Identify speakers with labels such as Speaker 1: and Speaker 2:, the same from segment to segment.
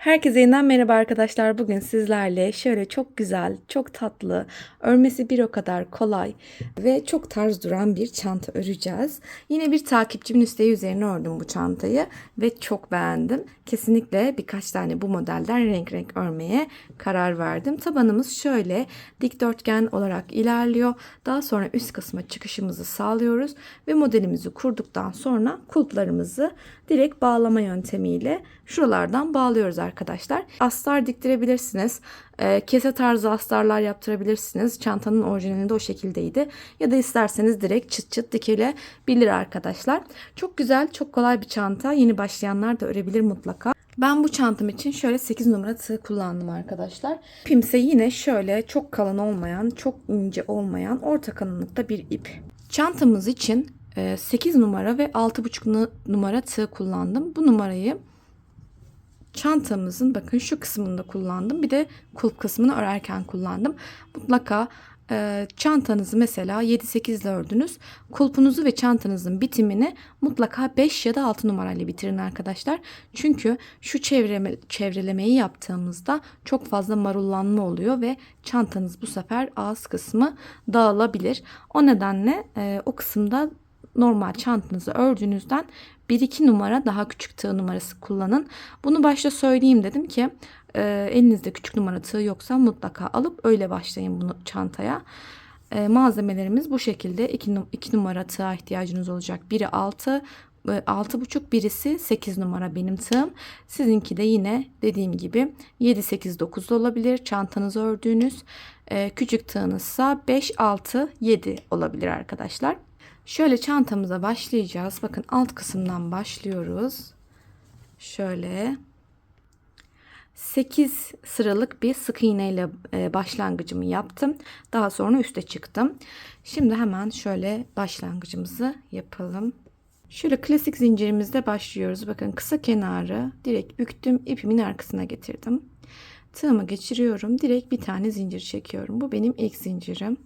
Speaker 1: Herkese yeniden merhaba arkadaşlar. Bugün sizlerle şöyle çok güzel, çok tatlı, örmesi bir o kadar kolay ve çok tarz duran bir çanta öreceğiz. Yine bir takipçimin isteği üzerine ördüm bu çantayı ve çok beğendim. Kesinlikle birkaç tane bu modelden renk renk örmeye karar verdim. Tabanımız şöyle dikdörtgen olarak ilerliyor. Daha sonra üst kısma çıkışımızı sağlıyoruz ve modelimizi kurduktan sonra kulplarımızı direkt bağlama yöntemiyle şuralardan bağlıyoruz arkadaşlar. Astar diktirebilirsiniz. Ee, kese tarzı astarlar yaptırabilirsiniz. Çantanın orijinalinde o şekildeydi. Ya da isterseniz direkt çıt çıt dikilebilir arkadaşlar. Çok güzel, çok kolay bir çanta. Yeni başlayanlar da örebilir mutlaka. Ben bu çantam için şöyle 8 numara tığ kullandım arkadaşlar. İpimse yine şöyle çok kalın olmayan, çok ince olmayan orta kalınlıkta bir ip. Çantamız için 8 numara ve 6,5 numara tığ kullandım. Bu numarayı çantamızın bakın şu kısmında kullandım. Bir de kulp kısmını örerken kullandım. Mutlaka e, çantanızı mesela 7-8 ile ördünüz. Kulpunuzu ve çantanızın bitimini mutlaka 5 ya da 6 numarayla bitirin arkadaşlar. Çünkü şu çevreme, çevrelemeyi yaptığımızda çok fazla marullanma oluyor ve çantanız bu sefer ağız kısmı dağılabilir. O nedenle e, o kısımda normal çantanızı ördüğünüzden 1-2 numara daha küçük tığ numarası kullanın. Bunu başta söyleyeyim dedim ki e, elinizde küçük numara tığ yoksa mutlaka alıp öyle başlayın bunu çantaya. E, malzemelerimiz bu şekilde 2, 2 numara tığa ihtiyacınız olacak. Biri 6, 6,5 birisi 8 numara benim tığım. Sizinki de yine dediğim gibi 7, 8, 9 olabilir. Çantanızı ördüğünüz e, küçük tığınızsa 5, 6, 7 olabilir arkadaşlar. Şöyle çantamıza başlayacağız. Bakın alt kısımdan başlıyoruz. Şöyle 8 sıralık bir sık iğne ile e, başlangıcımı yaptım. Daha sonra üste çıktım. Şimdi hemen şöyle başlangıcımızı yapalım. Şöyle klasik zincirimizde başlıyoruz. Bakın kısa kenarı direkt büktüm. ipimin arkasına getirdim. Tığımı geçiriyorum. Direkt bir tane zincir çekiyorum. Bu benim ilk zincirim.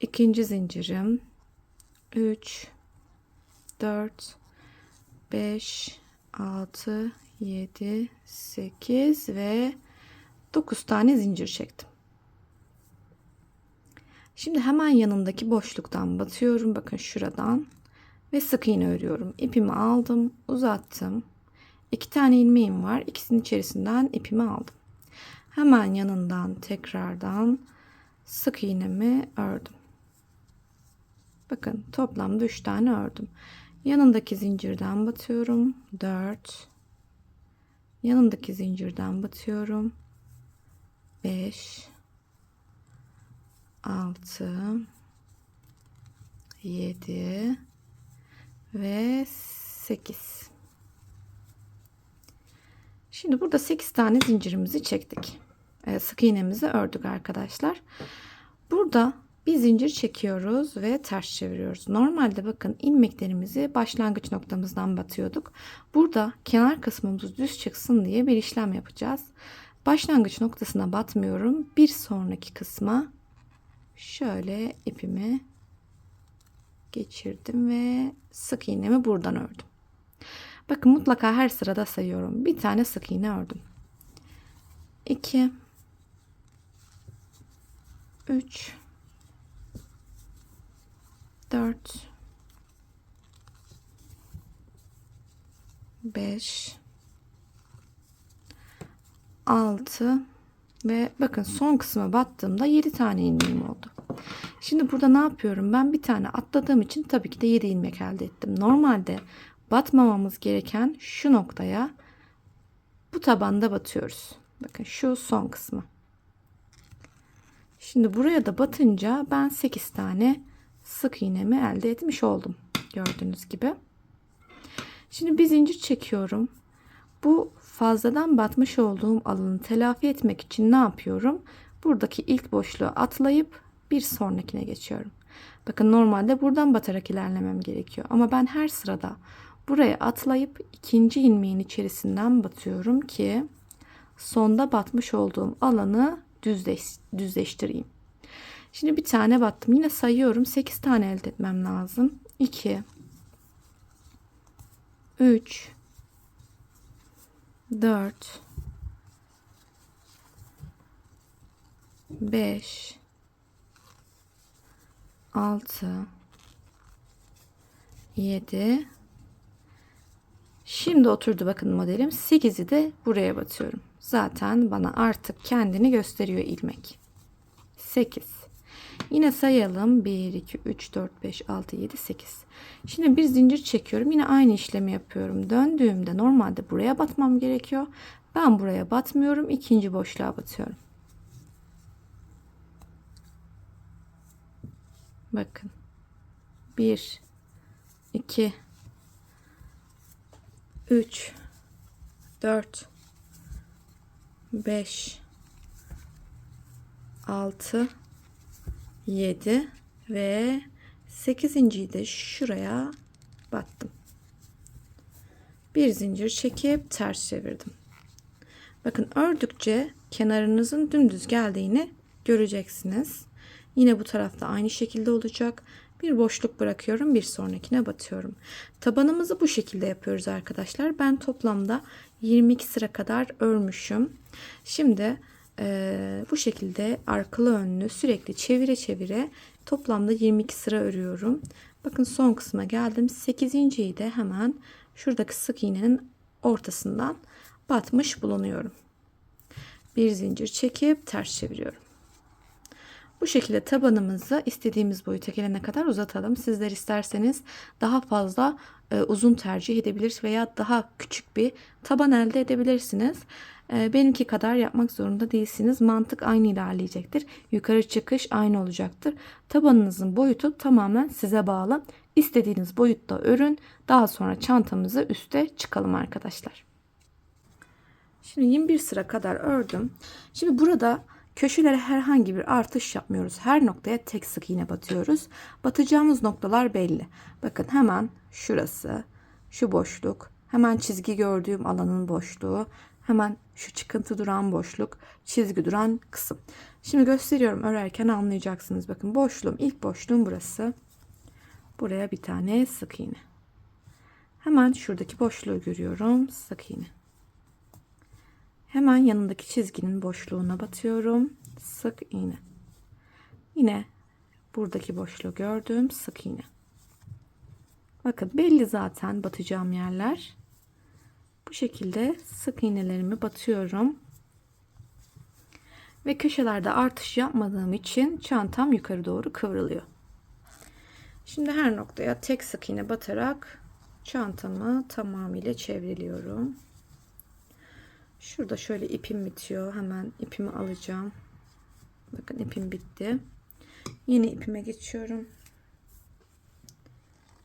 Speaker 1: İkinci zincirim. 3 4 5 6 7 8 ve 9 tane zincir çektim. Şimdi hemen yanındaki boşluktan batıyorum. Bakın şuradan ve sık iğne örüyorum. İpimi aldım, uzattım. İki tane ilmeğim var. İkisinin içerisinden ipimi aldım. Hemen yanından tekrardan sık iğnemi ördüm. Bakın toplamda 3 tane ördüm. Yanındaki zincirden batıyorum. 4 Yanındaki zincirden batıyorum. 5 6 7 ve 8 Şimdi burada 8 tane zincirimizi çektik. Ee, sık iğnemizi ördük arkadaşlar. Burada bir zincir çekiyoruz ve ters çeviriyoruz. Normalde bakın ilmeklerimizi başlangıç noktamızdan batıyorduk. Burada kenar kısmımız düz çıksın diye bir işlem yapacağız. Başlangıç noktasına batmıyorum. Bir sonraki kısma şöyle ipimi geçirdim ve sık iğnemi buradan ördüm. Bakın mutlaka her sırada sayıyorum. Bir tane sık iğne ördüm. 2 3 4 5 6 ve bakın son kısma battığımda 7 tane ilmeğim oldu. Şimdi burada ne yapıyorum? Ben bir tane atladığım için tabii ki de 7 ilmek elde ettim. Normalde batmamamız gereken şu noktaya bu tabanda batıyoruz. Bakın şu son kısmı. Şimdi buraya da batınca ben 8 tane sık iğnemi elde etmiş oldum. Gördüğünüz gibi. Şimdi bir zincir çekiyorum. Bu fazladan batmış olduğum alanı telafi etmek için ne yapıyorum? Buradaki ilk boşluğu atlayıp bir sonrakine geçiyorum. Bakın normalde buradan batarak ilerlemem gerekiyor. Ama ben her sırada buraya atlayıp ikinci ilmeğin içerisinden batıyorum ki sonda batmış olduğum alanı düzleş, düzleştireyim. Şimdi bir tane battım. Yine sayıyorum. 8 tane elde etmem lazım. 2 3 4 5 6 7 Şimdi oturdu bakın modelim. 8'i de buraya batıyorum. Zaten bana artık kendini gösteriyor ilmek. 8. Yine sayalım. 1, 2, 3, 4, 5, 6, 7, 8. Şimdi bir zincir çekiyorum. Yine aynı işlemi yapıyorum. Döndüğümde normalde buraya batmam gerekiyor. Ben buraya batmıyorum. ikinci boşluğa batıyorum. Bakın. 1 2 3 4 5 6 7 ve 8.yi de şuraya battım. Bir zincir çekip ters çevirdim. Bakın ördükçe kenarınızın dümdüz geldiğini göreceksiniz. Yine bu tarafta aynı şekilde olacak. Bir boşluk bırakıyorum. Bir sonrakine batıyorum. Tabanımızı bu şekilde yapıyoruz arkadaşlar. Ben toplamda 22 sıra kadar örmüşüm. Şimdi e, bu şekilde arkalı önlü sürekli çevire çevire toplamda 22 sıra örüyorum. Bakın son kısma geldim. 8.yi de hemen şuradaki sık iğnenin ortasından batmış bulunuyorum. Bir zincir çekip ters çeviriyorum. Bu şekilde tabanımızı istediğimiz boyuta gelene kadar uzatalım. Sizler isterseniz daha fazla e, uzun tercih edebilir veya daha küçük bir taban elde edebilirsiniz. E, benimki kadar yapmak zorunda değilsiniz. Mantık aynı ilerleyecektir. Yukarı çıkış aynı olacaktır. Tabanınızın boyutu tamamen size bağlı. İstediğiniz boyutta örün. Daha sonra çantamızı üste çıkalım arkadaşlar. Şimdi 21 sıra kadar ördüm. Şimdi burada Köşelere herhangi bir artış yapmıyoruz. Her noktaya tek sık iğne batıyoruz. Batacağımız noktalar belli. Bakın hemen şurası, şu boşluk, hemen çizgi gördüğüm alanın boşluğu, hemen şu çıkıntı duran boşluk, çizgi duran kısım. Şimdi gösteriyorum örerken anlayacaksınız. Bakın boşluğum, ilk boşluğum burası. Buraya bir tane sık iğne. Hemen şuradaki boşluğu görüyorum. Sık iğne. Hemen yanındaki çizginin boşluğuna batıyorum. Sık iğne. Yine buradaki boşluğu gördüm. Sık iğne. Bakın belli zaten batacağım yerler. Bu şekilde sık iğnelerimi batıyorum. Ve köşelerde artış yapmadığım için çantam yukarı doğru kıvrılıyor. Şimdi her noktaya tek sık iğne batarak çantamı tamamıyla çevriliyorum. Şurada şöyle ipim bitiyor. Hemen ipimi alacağım. Bakın ipim bitti. Yeni ipime geçiyorum.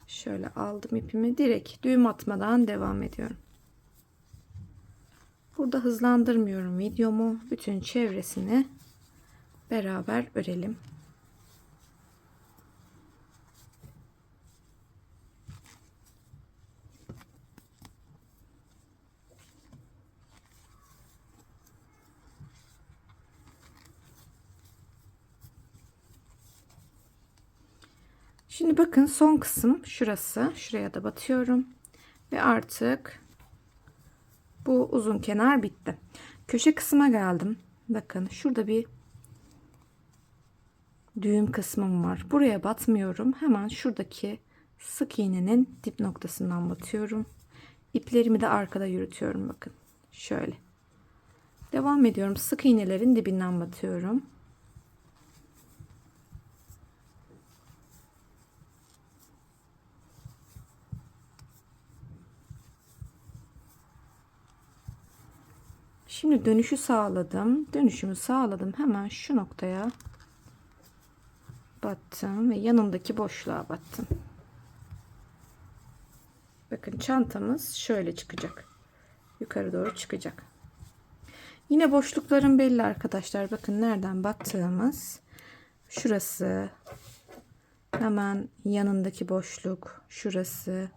Speaker 1: Şöyle aldım ipimi. Direkt düğüm atmadan devam ediyorum. Burada hızlandırmıyorum videomu. Bütün çevresini beraber örelim. Şimdi bakın son kısım şurası. Şuraya da batıyorum. Ve artık bu uzun kenar bitti. Köşe kısma geldim. Bakın şurada bir düğüm kısmım var. Buraya batmıyorum. Hemen şuradaki sık iğnenin dip noktasından batıyorum. İplerimi de arkada yürütüyorum bakın. Şöyle. Devam ediyorum. Sık iğnelerin dibinden batıyorum. Şimdi dönüşü sağladım. Dönüşümü sağladım. Hemen şu noktaya battım ve yanındaki boşluğa battım. Bakın çantamız şöyle çıkacak. Yukarı doğru çıkacak. Yine boşlukların belli arkadaşlar. Bakın nereden battığımız. Şurası. Hemen yanındaki boşluk. Şurası.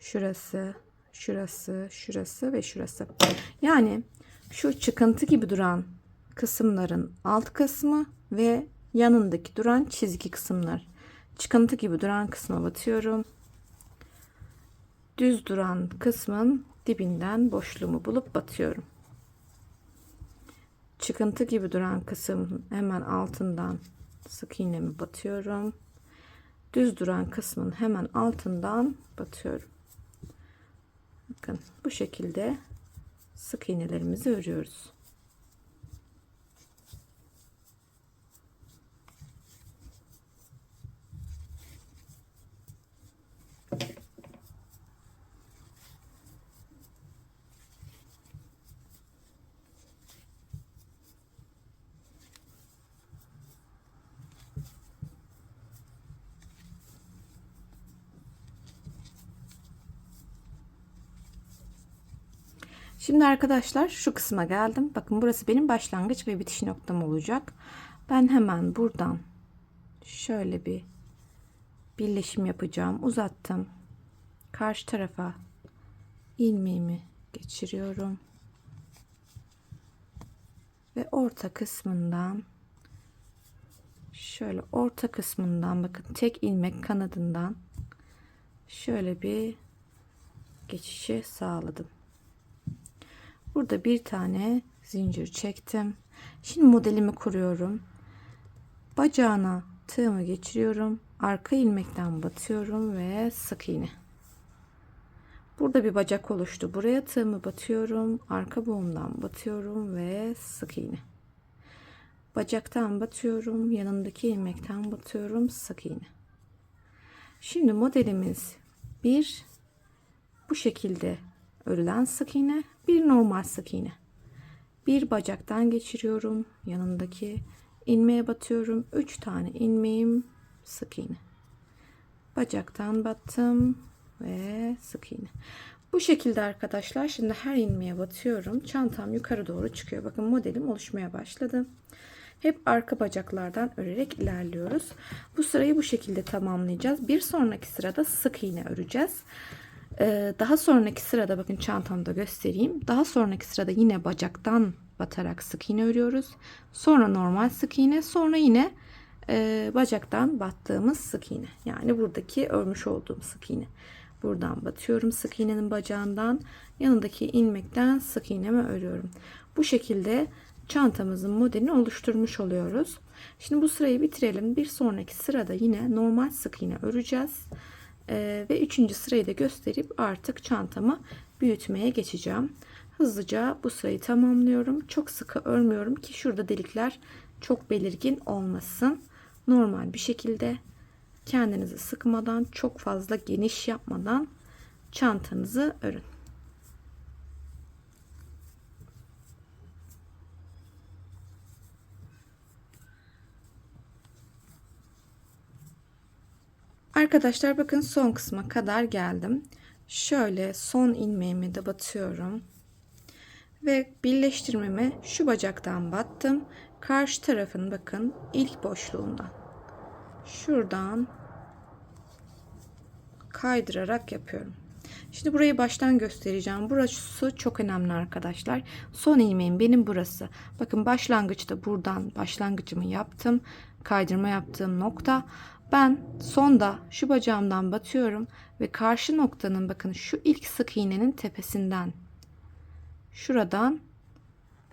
Speaker 1: Şurası. Şurası. Şurası ve şurası. Yani şu çıkıntı gibi duran kısımların alt kısmı ve yanındaki duran çizgi kısımlar. Çıkıntı gibi duran kısma batıyorum. Düz duran kısmın dibinden boşluğumu bulup batıyorum. Çıkıntı gibi duran kısım hemen altından sık iğnemi batıyorum. Düz duran kısmın hemen altından batıyorum. Bakın bu şekilde sık iğnelerimizi örüyoruz. Şimdi arkadaşlar şu kısma geldim. Bakın burası benim başlangıç ve bitiş noktam olacak. Ben hemen buradan şöyle bir birleşim yapacağım. Uzattım. Karşı tarafa ilmeğimi geçiriyorum. Ve orta kısmından şöyle orta kısmından bakın tek ilmek kanadından şöyle bir geçişi sağladım. Burada bir tane zincir çektim. Şimdi modelimi kuruyorum. Bacağına tığımı geçiriyorum. Arka ilmekten batıyorum ve sık iğne. Burada bir bacak oluştu. Buraya tığımı batıyorum. Arka boğumdan batıyorum ve sık iğne. Bacaktan batıyorum. Yanındaki ilmekten batıyorum. Sık iğne. Şimdi modelimiz bir bu şekilde örülen sık iğne, bir normal sık iğne. Bir bacaktan geçiriyorum. Yanındaki ilmeğe batıyorum. 3 tane ilmeğim sık iğne. Bacaktan battım ve sık iğne. Bu şekilde arkadaşlar şimdi her ilmeğe batıyorum. Çantam yukarı doğru çıkıyor. Bakın modelim oluşmaya başladı. Hep arka bacaklardan örerek ilerliyoruz. Bu sırayı bu şekilde tamamlayacağız. Bir sonraki sırada sık iğne öreceğiz. Ee, daha sonraki sırada bakın çantamda göstereyim. Daha sonraki sırada yine bacaktan batarak sık iğne örüyoruz. Sonra normal sık iğne, sonra yine e, bacaktan battığımız sık iğne. Yani buradaki örmüş olduğum sık iğne. Buradan batıyorum sık iğnenin bacağından, yanındaki ilmekten sık iğnemi örüyorum. Bu şekilde çantamızın modelini oluşturmuş oluyoruz. Şimdi bu sırayı bitirelim. Bir sonraki sırada yine normal sık iğne öreceğiz. Ee, ve üçüncü sırayı da gösterip artık çantamı büyütmeye geçeceğim. Hızlıca bu sırayı tamamlıyorum. Çok sıkı örmüyorum ki şurada delikler çok belirgin olmasın. Normal bir şekilde kendinizi sıkmadan, çok fazla geniş yapmadan çantanızı örün. Arkadaşlar bakın son kısma kadar geldim. Şöyle son ilmeğimi de batıyorum. Ve birleştirmemi şu bacaktan battım. Karşı tarafın bakın ilk boşluğundan. Şuradan kaydırarak yapıyorum. Şimdi burayı baştan göstereceğim. Burası çok önemli arkadaşlar. Son ilmeğim benim burası. Bakın başlangıçta buradan başlangıcımı yaptım. Kaydırma yaptığım nokta. Ben sonda şu bacağımdan batıyorum ve karşı noktanın bakın şu ilk sık iğnenin tepesinden şuradan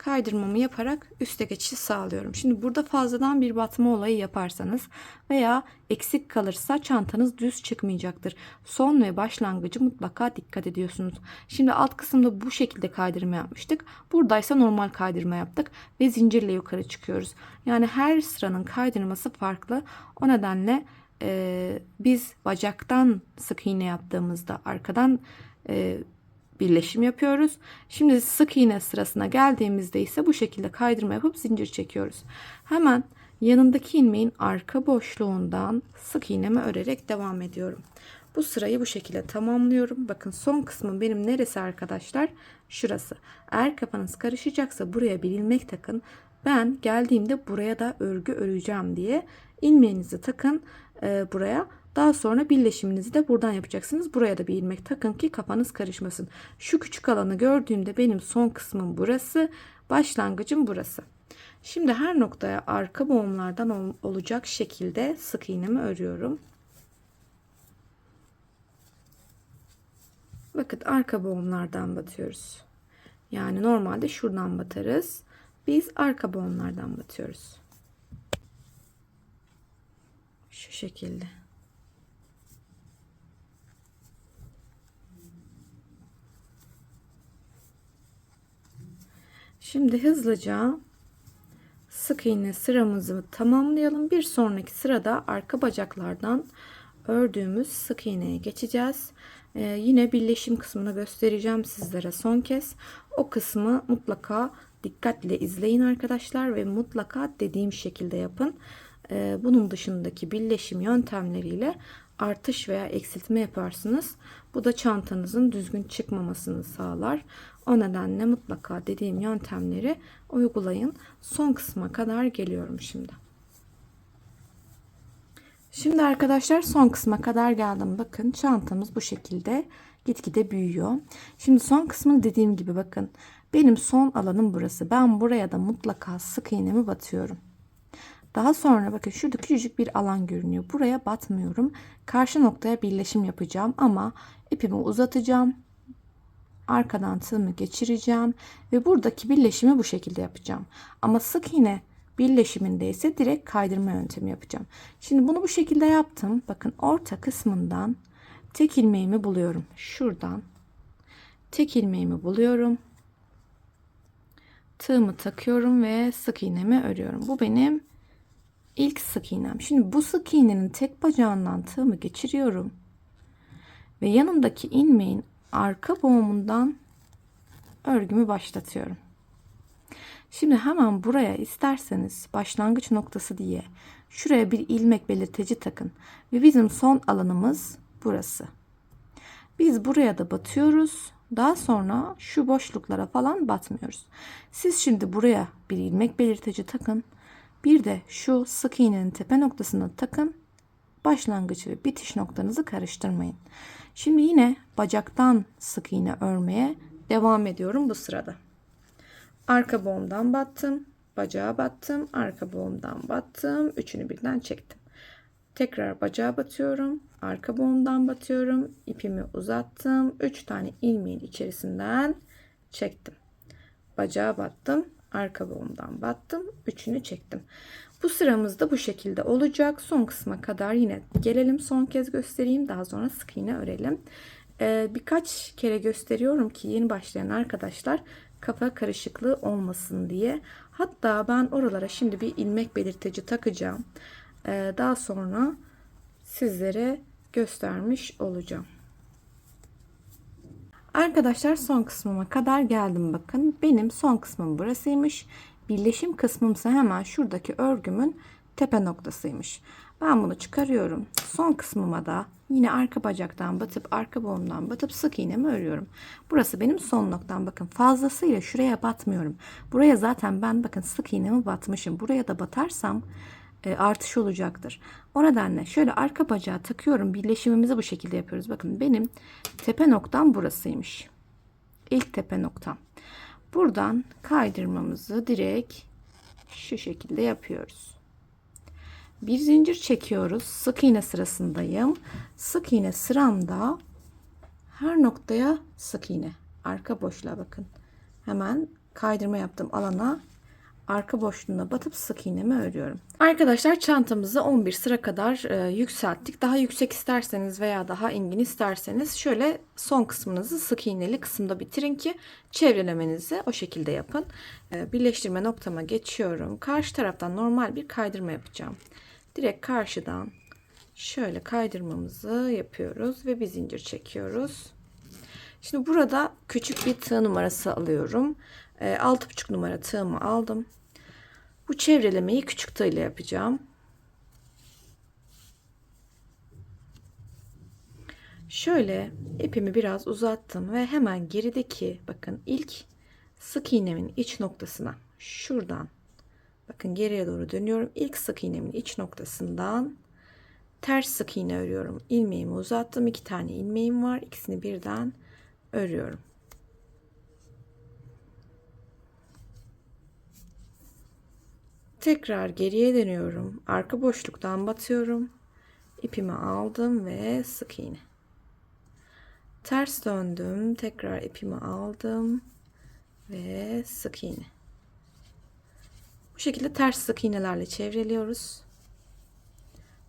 Speaker 1: kaydırmamı yaparak üste geçiş sağlıyorum. Şimdi burada fazladan bir batma olayı yaparsanız veya eksik kalırsa çantanız düz çıkmayacaktır. Son ve başlangıcı mutlaka dikkat ediyorsunuz. Şimdi alt kısımda bu şekilde kaydırma yapmıştık. Buradaysa normal kaydırma yaptık ve zincirle yukarı çıkıyoruz. Yani her sıranın kaydırması farklı. O nedenle e, biz bacaktan sık iğne yaptığımızda arkadan e, birleşim yapıyoruz. Şimdi sık iğne sırasına geldiğimizde ise bu şekilde kaydırma yapıp zincir çekiyoruz. Hemen yanındaki ilmeğin arka boşluğundan sık iğnemi örerek devam ediyorum. Bu sırayı bu şekilde tamamlıyorum. Bakın son kısmı benim neresi arkadaşlar? Şurası. Eğer kafanız karışacaksa buraya bir ilmek takın. Ben geldiğimde buraya da örgü öreceğim diye ilmeğinizi takın e, buraya. Daha sonra birleşiminizi de buradan yapacaksınız. Buraya da bir ilmek takın ki kafanız karışmasın. Şu küçük alanı gördüğümde benim son kısmım burası. Başlangıcım burası. Şimdi her noktaya arka boğumlardan ol olacak şekilde sık iğnemi örüyorum. Bakın arka boğumlardan batıyoruz. Yani normalde şuradan batarız. Biz arka boğumlardan batıyoruz. Şu şekilde. Şimdi hızlıca sık iğne sıramızı tamamlayalım. Bir sonraki sırada arka bacaklardan ördüğümüz sık iğneye geçeceğiz. Ee, yine birleşim kısmını göstereceğim sizlere son kez. O kısmı mutlaka dikkatle izleyin arkadaşlar ve mutlaka dediğim şekilde yapın. Ee, bunun dışındaki birleşim yöntemleriyle artış veya eksiltme yaparsınız. Bu da çantanızın düzgün çıkmamasını sağlar. O nedenle mutlaka dediğim yöntemleri uygulayın. Son kısma kadar geliyorum şimdi. Şimdi arkadaşlar son kısma kadar geldim. Bakın çantamız bu şekilde gitgide büyüyor. Şimdi son kısmını dediğim gibi bakın. Benim son alanım burası. Ben buraya da mutlaka sık iğnemi batıyorum. Daha sonra bakın şurada küçücük bir alan görünüyor. Buraya batmıyorum. Karşı noktaya birleşim yapacağım ama ipimi uzatacağım. Arkadan tığımı geçireceğim ve buradaki birleşimi bu şekilde yapacağım. Ama sık iğne birleşiminde ise direkt kaydırma yöntemi yapacağım. Şimdi bunu bu şekilde yaptım. Bakın orta kısmından tek ilmeğimi buluyorum. Şuradan tek ilmeğimi buluyorum. Tığımı takıyorum ve sık iğnemi örüyorum. Bu benim ilk sık iğnem. Şimdi bu sık iğnenin tek bacağından tığımı geçiriyorum. Ve yanındaki ilmeğin arka boğumundan örgümü başlatıyorum. Şimdi hemen buraya isterseniz başlangıç noktası diye şuraya bir ilmek belirteci takın. Ve bizim son alanımız burası. Biz buraya da batıyoruz. Daha sonra şu boşluklara falan batmıyoruz. Siz şimdi buraya bir ilmek belirteci takın. Bir de şu sık iğnenin tepe noktasına takın. Başlangıç ve bitiş noktanızı karıştırmayın. Şimdi yine bacaktan sık iğne örmeye devam ediyorum bu sırada. Arka boğumdan battım, bacağa battım, arka boğumdan battım, üçünü birden çektim. Tekrar bacağa batıyorum, arka boğumdan batıyorum, ipimi uzattım, üç tane ilmeğin içerisinden çektim. Bacağa battım, arka boğumdan battım, üçünü çektim. Bu sıramız da bu şekilde olacak. Son kısma kadar yine gelelim. Son kez göstereyim. Daha sonra sık iğne örelim. Ee, birkaç kere gösteriyorum ki yeni başlayan arkadaşlar kafa karışıklığı olmasın diye. Hatta ben oralara şimdi bir ilmek belirteci takacağım. Ee, daha sonra sizlere göstermiş olacağım. Arkadaşlar son kısmıma kadar geldim bakın. Benim son kısmım burasıymış. Birleşim kısmımsa hemen şuradaki örgümün tepe noktasıymış. Ben bunu çıkarıyorum. Son kısmıma da yine arka bacaktan batıp arka boğumdan batıp sık iğnemi örüyorum. Burası benim son noktam. Bakın fazlasıyla şuraya batmıyorum. Buraya zaten ben bakın sık iğnemi batmışım. Buraya da batarsam e, artış olacaktır. O nedenle şöyle arka bacağı takıyorum. Birleşimimizi bu şekilde yapıyoruz. Bakın benim tepe noktam burasıymış. İlk tepe noktam. Buradan kaydırmamızı direkt şu şekilde yapıyoruz. Bir zincir çekiyoruz. Sık iğne sırasındayım. Sık iğne sıramda her noktaya sık iğne. Arka boşluğa bakın. Hemen kaydırma yaptığım alana arka boşluğuna batıp sık iğnemi örüyorum. Arkadaşlar çantamızı 11 sıra kadar e, yükselttik. Daha yüksek isterseniz veya daha engin isterseniz şöyle son kısmınızı sık iğneli kısımda bitirin ki çevrelemenizi o şekilde yapın. E, birleştirme noktama geçiyorum. Karşı taraftan normal bir kaydırma yapacağım. Direkt karşıdan şöyle kaydırmamızı yapıyoruz ve bir zincir çekiyoruz. Şimdi burada küçük bir tığ numarası alıyorum. E, 6,5 numara tığımı aldım. Bu çevrelemeyi küçük tığ ile yapacağım. Şöyle ipimi biraz uzattım ve hemen gerideki bakın ilk sık iğnemin iç noktasına şuradan bakın geriye doğru dönüyorum. İlk sık iğnemin iç noktasından ters sık iğne örüyorum. İlmeğimi uzattım. iki tane ilmeğim var. İkisini birden örüyorum. Tekrar geriye dönüyorum. Arka boşluktan batıyorum. İpimi aldım ve sık iğne. Ters döndüm. Tekrar ipimi aldım. Ve sık iğne. Bu şekilde ters sık iğnelerle çevreliyoruz.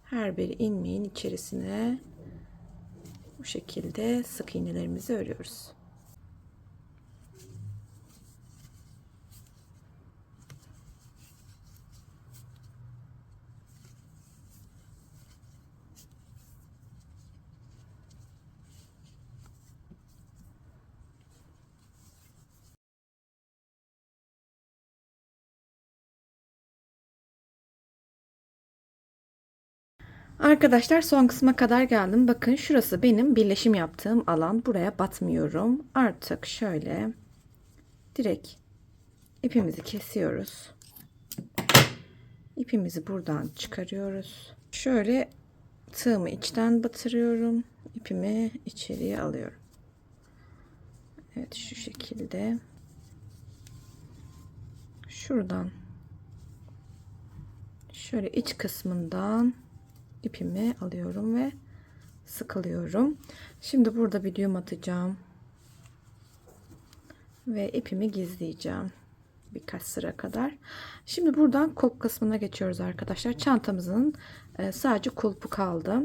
Speaker 1: Her bir ilmeğin içerisine bu şekilde sık iğnelerimizi örüyoruz. Arkadaşlar son kısma kadar geldim. Bakın şurası benim birleşim yaptığım alan. Buraya batmıyorum. Artık şöyle direkt ipimizi kesiyoruz. İpimizi buradan çıkarıyoruz. Şöyle tığımı içten batırıyorum. İpimi içeriye alıyorum. Evet şu şekilde. Şuradan şöyle iç kısmından ipimi alıyorum ve sıkılıyorum. Şimdi burada bir düğüm atacağım. Ve ipimi gizleyeceğim. Birkaç sıra kadar. Şimdi buradan kulp kısmına geçiyoruz arkadaşlar. Çantamızın e, sadece kulpu kaldı.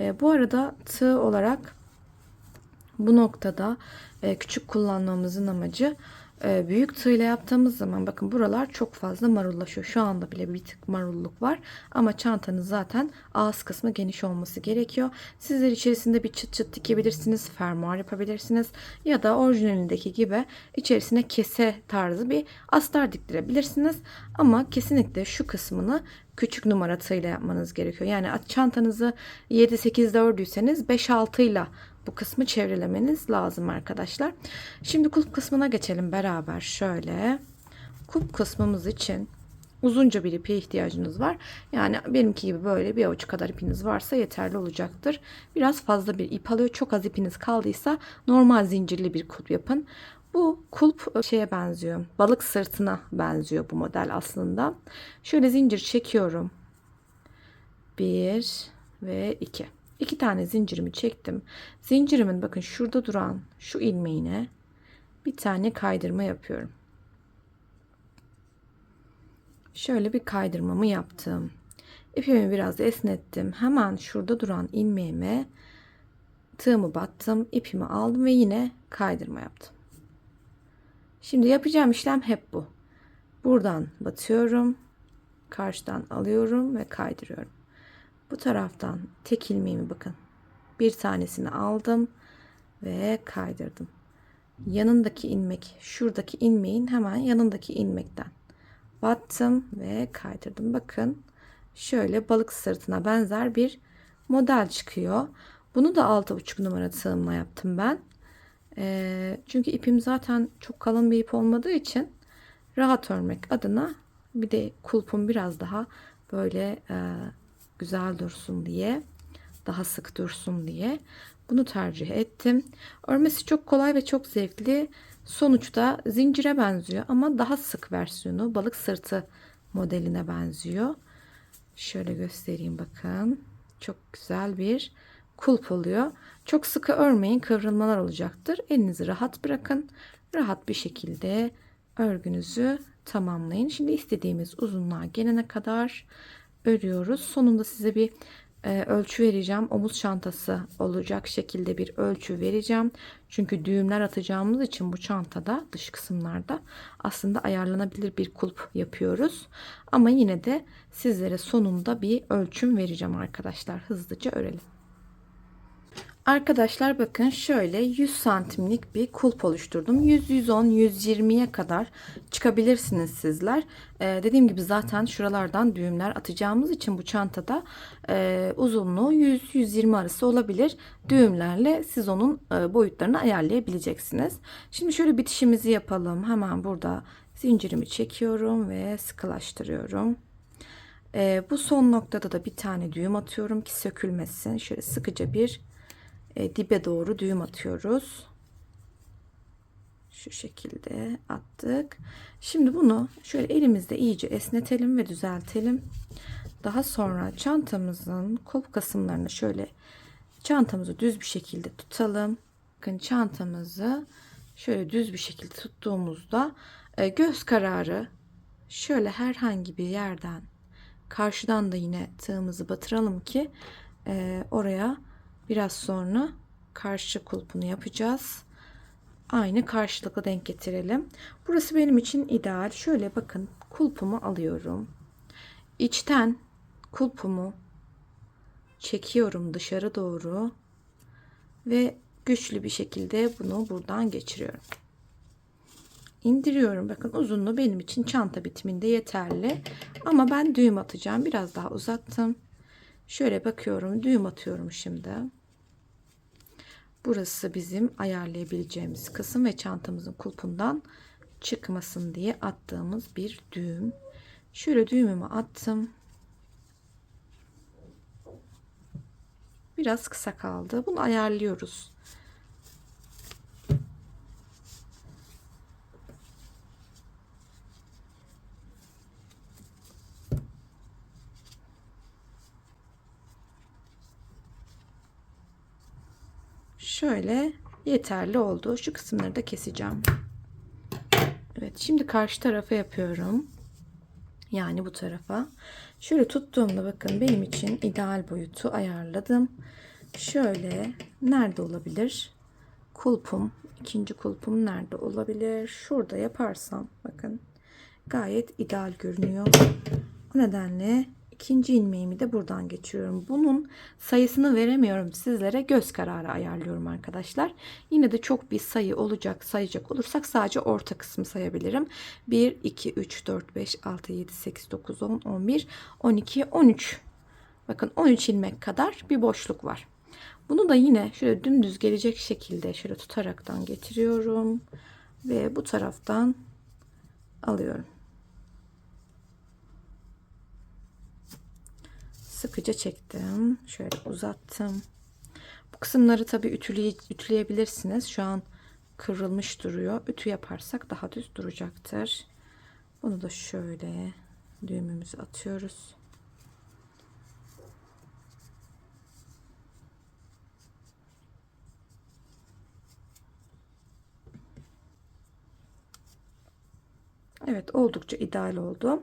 Speaker 1: E, bu arada tığ olarak bu noktada e, küçük kullanmamızın amacı e, büyük tığ yaptığımız zaman bakın buralar çok fazla marullaşıyor. Şu anda bile bir tık marulluk var. Ama çantanız zaten ağız kısmı geniş olması gerekiyor. Sizler içerisinde bir çıt çıt dikebilirsiniz. Fermuar yapabilirsiniz. Ya da orijinalindeki gibi içerisine kese tarzı bir astar diktirebilirsiniz. Ama kesinlikle şu kısmını küçük numara tığıyla yapmanız gerekiyor. Yani çantanızı 7-8'de ördüyseniz 5-6 ile bu kısmı çevrelemeniz lazım arkadaşlar. Şimdi kulp kısmına geçelim beraber şöyle. Kulp kısmımız için uzunca bir ipe ihtiyacınız var. Yani benimki gibi böyle bir avuç kadar ipiniz varsa yeterli olacaktır. Biraz fazla bir ip alıyor. Çok az ipiniz kaldıysa normal zincirli bir kulp yapın. Bu kulp şeye benziyor. Balık sırtına benziyor bu model aslında. Şöyle zincir çekiyorum. Bir ve iki. İki tane zincirimi çektim. Zincirimin bakın şurada duran şu ilmeğine bir tane kaydırma yapıyorum. Şöyle bir kaydırmamı yaptım. İpimi biraz esnettim. Hemen şurada duran ilmeğime tığımı battım. ipimi aldım ve yine kaydırma yaptım. Şimdi yapacağım işlem hep bu. Buradan batıyorum. Karşıdan alıyorum ve kaydırıyorum. Bu taraftan tek ilmeğimi bakın. Bir tanesini aldım ve kaydırdım. Yanındaki ilmek şuradaki ilmeğin hemen yanındaki ilmekten battım ve kaydırdım. Bakın şöyle balık sırtına benzer bir model çıkıyor. Bunu da 6,5 numara tığımla yaptım ben. E, çünkü ipim zaten çok kalın bir ip olmadığı için rahat örmek adına bir de kulpum biraz daha böyle e, güzel dursun diye daha sık dursun diye bunu tercih ettim. Örmesi çok kolay ve çok zevkli. Sonuçta zincire benziyor ama daha sık versiyonu balık sırtı modeline benziyor. Şöyle göstereyim bakın. Çok güzel bir kulp oluyor. Çok sıkı örmeyin kıvrılmalar olacaktır. Elinizi rahat bırakın. Rahat bir şekilde örgünüzü tamamlayın. Şimdi istediğimiz uzunluğa gelene kadar örüyoruz. Sonunda size bir e, ölçü vereceğim. Omuz çantası olacak şekilde bir ölçü vereceğim. Çünkü düğümler atacağımız için bu çantada dış kısımlarda aslında ayarlanabilir bir kulp yapıyoruz. Ama yine de sizlere sonunda bir ölçüm vereceğim arkadaşlar. Hızlıca örelim. Arkadaşlar bakın şöyle 100 santimlik bir kulp oluşturdum. 100, 110, 120'ye kadar çıkabilirsiniz sizler. Ee, dediğim gibi zaten şuralardan düğümler atacağımız için bu çantada e, uzunluğu 100-120 arası olabilir. Düğümlerle siz onun e, boyutlarını ayarlayabileceksiniz. Şimdi şöyle bitişimizi yapalım. Hemen burada zincirimi çekiyorum ve sıkılaştırıyorum. E, bu son noktada da bir tane düğüm atıyorum ki sökülmesin. Şöyle sıkıca bir e, dibe doğru düğüm atıyoruz. Şu şekilde attık. Şimdi bunu şöyle elimizde iyice esnetelim ve düzeltelim. Daha sonra çantamızın kol kısımlarını şöyle çantamızı düz bir şekilde tutalım. Bakın çantamızı şöyle düz bir şekilde tuttuğumuzda e, göz kararı şöyle herhangi bir yerden karşıdan da yine tığımızı batıralım ki e, oraya biraz sonra karşı kulpunu yapacağız. Aynı karşılıklı denk getirelim. Burası benim için ideal. Şöyle bakın kulpumu alıyorum. İçten kulpumu çekiyorum dışarı doğru ve güçlü bir şekilde bunu buradan geçiriyorum. İndiriyorum. Bakın uzunluğu benim için çanta bitiminde yeterli. Ama ben düğüm atacağım. Biraz daha uzattım. Şöyle bakıyorum. Düğüm atıyorum şimdi. Burası bizim ayarlayabileceğimiz kısım ve çantamızın kulpundan çıkmasın diye attığımız bir düğüm. Şöyle düğümümü attım. Biraz kısa kaldı. Bunu ayarlıyoruz. Şöyle yeterli oldu. Şu kısımları da keseceğim. Evet şimdi karşı tarafa yapıyorum. Yani bu tarafa. Şöyle tuttuğumda bakın benim için ideal boyutu ayarladım. Şöyle nerede olabilir? Kulpum, ikinci kulpum nerede olabilir? Şurada yaparsam bakın gayet ideal görünüyor. O nedenle ikinci ilmeğimi de buradan geçiriyorum. Bunun sayısını veremiyorum sizlere. Göz kararı ayarlıyorum arkadaşlar. Yine de çok bir sayı olacak sayacak olursak sadece orta kısmı sayabilirim. 1, 2, 3, 4, 5, 6, 7, 8, 9, 10, 11, 12, 13. Bakın 13 ilmek kadar bir boşluk var. Bunu da yine şöyle dümdüz gelecek şekilde şöyle tutaraktan getiriyorum. Ve bu taraftan alıyorum. Sıkıca çektim. Şöyle uzattım. Bu kısımları tabi ütüleye, ütüleyebilirsiniz. Şu an kıvrılmış duruyor. Ütü yaparsak daha düz duracaktır. Bunu da şöyle düğümümüzü atıyoruz. Evet oldukça ideal oldu.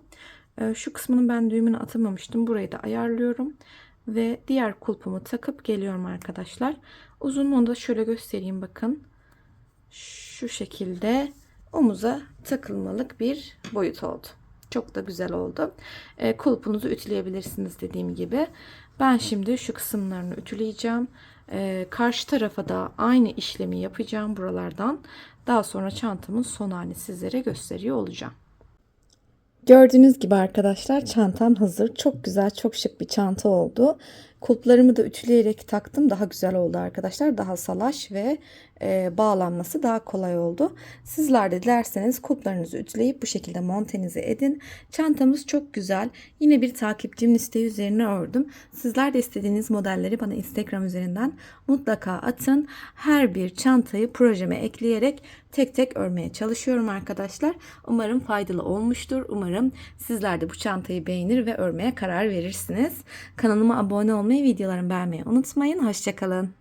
Speaker 1: Ee, şu kısmının ben düğümünü atamamıştım. Burayı da ayarlıyorum. Ve diğer kulpumu takıp geliyorum arkadaşlar. Uzunluğunu da şöyle göstereyim bakın. Şu şekilde omuza takılmalık bir boyut oldu. Çok da güzel oldu. E, kulpunuzu ütüleyebilirsiniz dediğim gibi. Ben şimdi şu kısımlarını ütüleyeceğim. E, karşı tarafa da aynı işlemi yapacağım buralardan. Daha sonra çantamın son halini sizlere gösteriyor olacağım. Gördüğünüz gibi arkadaşlar çantam hazır. Çok güzel, çok şık bir çanta oldu. Kulplarımı da ütüleyerek taktım. Daha güzel oldu arkadaşlar. Daha salaş ve e, bağlanması daha kolay oldu. Sizler de dilerseniz kulplarınızı ütüleyip bu şekilde montenize edin. Çantamız çok güzel. Yine bir takipçimin isteği üzerine ördüm. Sizler de istediğiniz modelleri bana Instagram üzerinden mutlaka atın. Her bir çantayı projeme ekleyerek tek tek örmeye çalışıyorum arkadaşlar. Umarım faydalı olmuştur. Umarım sizler de bu çantayı beğenir ve örmeye karar verirsiniz. Kanalıma abone olmayı, videolarımı beğenmeyi unutmayın. Hoşçakalın.